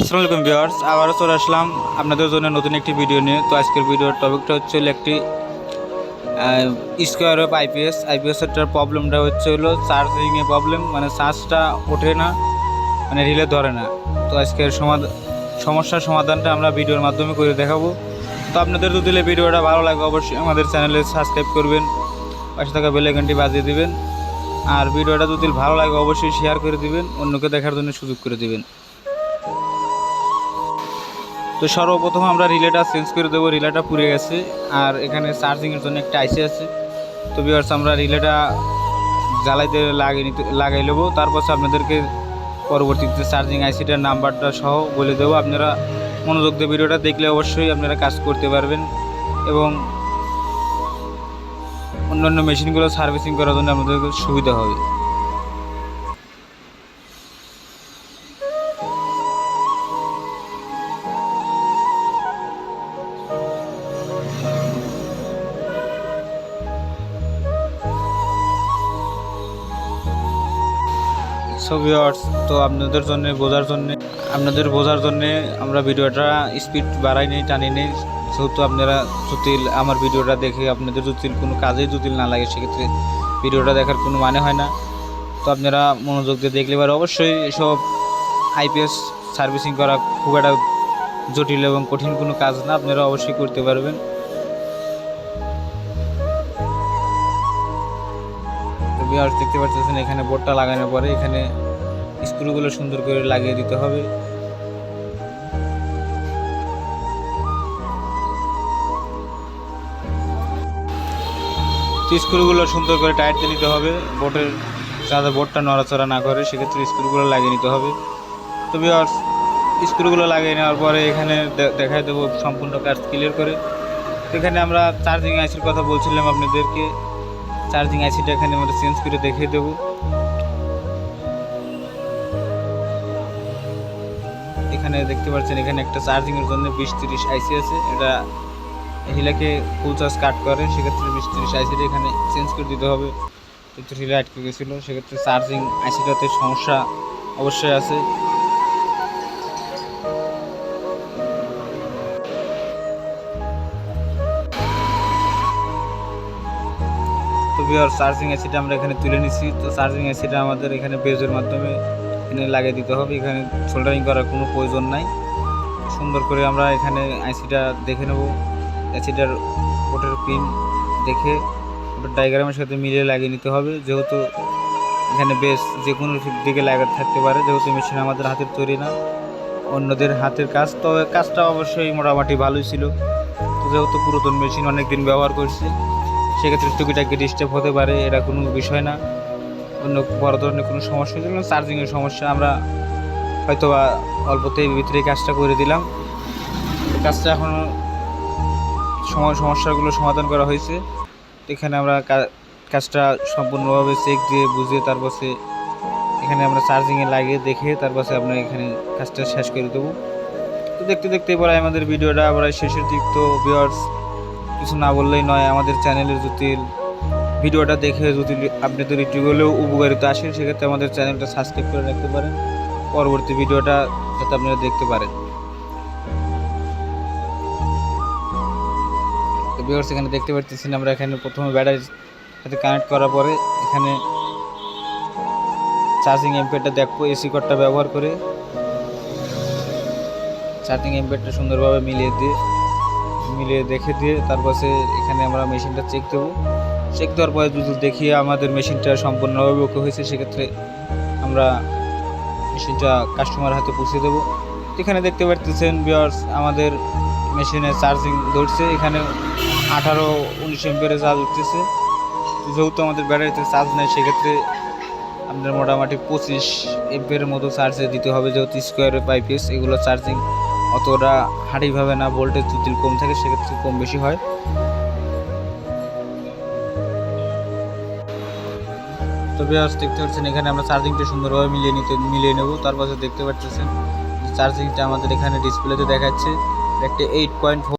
আসসালামু আলাইকুম ভিউয়ার্স, আবারও চলে আসলাম আপনাদের জন্য নতুন একটি ভিডিও নিয়ে। তো আজকের ভিডিওর টপিকটা হচ্ছে একটি স্কোয়ার অফ আইপিএস আইপিএসটার প্রবলেমটা হচ্ছে হলো চার্জিংয়ে প্রবলেম মানে চার্জটা ওঠে না মানে রিলে ধরে না। তো আজকের সমাধান সমস্যার সমাধানটা আমরা ভিডিওর মাধ্যমে করে দেখাবো। তো আপনাদের যদি ভিডিওটা ভালো লাগে অবশ্যই আমাদের চ্যানেলে সাবস্ক্রাইব করবেন, পাশে থাকা বেলাইকনটি বাজিয়ে দিবেন। আর ভিডিওটা যদি ভালো লাগে অবশ্যই শেয়ার করে দিবেন, অন্যকে দেখার জন্য সুযোগ করে দিবেন। তো সর্বপ্রথম আমরা রিলেটা চেঞ্জ করে দেবো, রিলেটা পুড়ে গেছে। আর এখানে চার্জিংয়ের জন্য একটা আইসি আছে। তো বিয়ার্স আমরা রিলেটা জ্বালাইতে লাগিয়ে নিতে, লাগাই নেব। তারপর আপনাদেরকে পরবর্তীতে চার্জিং আইসিটার নাম্বারটা সহ বলে দেবো। আপনারা মনোযোগ দিয়ে ভিডিওটা দেখলে অবশ্যই আপনারা কাজ করতে পারবেন। এবং অন্যান্য মেশিনগুলো সার্ভিসিং করার জন্য আপনাদের সুবিধা হবে। সো ভিউয়ার্স তো আপনাদের জন্য, বোঝার জন্য, আপনাদের বোঝার জন্য আমরা ভিডিওটা স্পিড বাড়াই নেই, টানি নেই। যেহেতু আপনারা যদি আমার ভিডিওটা দেখে আপনাদের যদি কোনো কাজেই যদি না লাগে, সেক্ষেত্রে ভিডিওটা দেখার কোনো মানে হয় না। তো আপনারা মনোযোগ দিয়ে দেখলে এবার অবশ্যই এসব আইপিএস সার্ভিসিং করা খুব একটা জটিল এবং কঠিন কোনো কাজ না, আপনারা অবশ্যই করতে পারবেন। বিহার দেখতে পাচ্ছেন এখানে বোর্ডটা লাগানোর পরে এখানে স্ক্রুগুলো সুন্দর করে লাগিয়ে দিতে হবে। স্ক্রুগুলো সুন্দর করে টাইট দিয়ে নিতে হবে, বোর্ডের যাতে বোর্ডটা নড়াচড়া না করে, সেক্ষেত্রে স্ক্রুগুলো লাগিয়ে নিতে হবে। তো বিহার স্ক্রুগুলো লাগিয়ে নেওয়ার পরে এখানে দেখাই দেবো সম্পূর্ণ কাজ ক্লিয়ার করে। এখানে আমরা চার্জিং আইসির কথা বলছিলাম আপনাদেরকে। চার্জিং আইসিটা এখানে আমরা চেঞ্জ করে দেখিয়ে দেবো। এখানে দেখতে পাচ্ছেন, এখানে একটা চার্জিংয়ের জন্য বিশ তিরিশ আইসি আছে। এটা হিলাকে ফুল চার্জ কাট করে, সেক্ষেত্রে বিশ তিরিশ আইসিটা এখানে চেঞ্জ করে দিতে হবে। একটু হিলা আটকে গেছিল, সেক্ষেত্রে চার্জিং আইসিটাতে সমস্যা অবশ্যই আছে। তো বিহার চার্জিং এসিটা আমরা এখানে তুলে নিছি। তো চার্জিং এসিটা আমাদের এখানে বেজের মাধ্যমে এখানে লাগিয়ে দিতে হবে। এখানে সোল্ডারিং করার কোনো প্রয়োজন নাই। সুন্দর করে আমরা এখানে আইসিটা দেখে নেব। এসিটার ওটার পিন দেখে ওটার ডায়াগ্রামের সাথে মিলিয়ে লাগিয়ে নিতে হবে। যেহেতু এখানে বেশ যে কোনো দিকে লাগাতে থাকতে পারে। যেহেতু মেশিন আমাদের হাতের তৈরি না, অন্যদের হাতের কাজ। তবে কাজটা অবশ্যই মোটামুটি ভালোই ছিল। যেহেতু পুরাতন মেশিন অনেক দিন ব্যবহার করছি। সেক্ষেত্রে টুকিটাকি ডিস্টার্ব হতে পারে, এটা কোনো বিষয় না। অন্য বড় ধরনের কোনো সমস্যা ছিল না চার্জিংয়ের সমস্যা আমরা হয়তো বা অল্পতেই ভিতরে কাজটা করে দিলাম। কাজটা এখনও সময় সমস্যাগুলো সমাধান করা হয়েছে। এখানে আমরা কাজটা সম্পূর্ণভাবে চেক দিয়ে বুঝিয়ে তারপর এখানে আমরা চার্জিংয়ে লাগিয়ে দেখে তারপর আমরা এখানে কাজটা শেষ করে দেবো। তো দেখতে দেখতে পরে আমাদের ভিডিওটা আবার শেষের দিক, তো ভিউয়ার্স কিছু না বললেই নয়, আমাদের চ্যানেলে যদি ভিডিওটা দেখে যদি আপনাদের একটু হলেও উপকারিতা আসে সেক্ষেত্রে আমাদের চ্যানেলটা সাবস্ক্রাইব করে রাখতে পারেন। পরবর্তী ভিডিওটা যাতে আপনারা দেখতে পারেন। এখানে দেখতে পাচ্ছেন আমরা এখানে প্রথমে ব্যাটারির সাথে কানেক্ট করার পরে এখানে চার্জিং এমপেডটা দেখব এসি কর্ডটা ব্যবহার করে। চার্জিং এমপেডটা সুন্দরভাবে মিলিয়ে দিয়ে মিলিয়ে দেখে দিয়ে তারপর এখানে আমরা মেশিনটা চেক দেবো। চেক দেওয়ার পরে যদি দেখি আমাদের মেশিনটা সম্পূর্ণভাবে ওকে হয়েছে, সেক্ষেত্রে আমরা মেশিনটা কাস্টমার হাতে পৌঁছে দেবো। এখানে দেখতে পাচ্ছেন বিয়ার্স আমাদের মেশিনে চার্জিং ধরছে। এখানে আঠারো উনিশ এম্পিয়ারে চার্জ উঠতেছে। যেহেতু আমাদের ব্যাটারিতে চার্জ নেই, সেক্ষেত্রে আপনার মোটামুটি পঁচিশ এম্পিয়ারের মতো চার্জে দিতে হবে, যেহেতু স্কোয়ার পাইপিএস এগুলো চার্জিং অতটা হাঁড়িভাবে না, ভোল্টেজ যদি কম থাকে, সেক্ষেত্রে কম বেশি হয়। তবে আজ দেখতে পাচ্ছেন, এখানে আমরা চার্জিংটা সুন্দরভাবে মিলিয়ে নিতে, মিলিয়ে নেব। তারপর দেখতে পাচ্ছেন চার্জিংটা আমাদের এখানে ডিসপ্লেতে দেখাচ্ছে। একটা এইট পয়েন্ট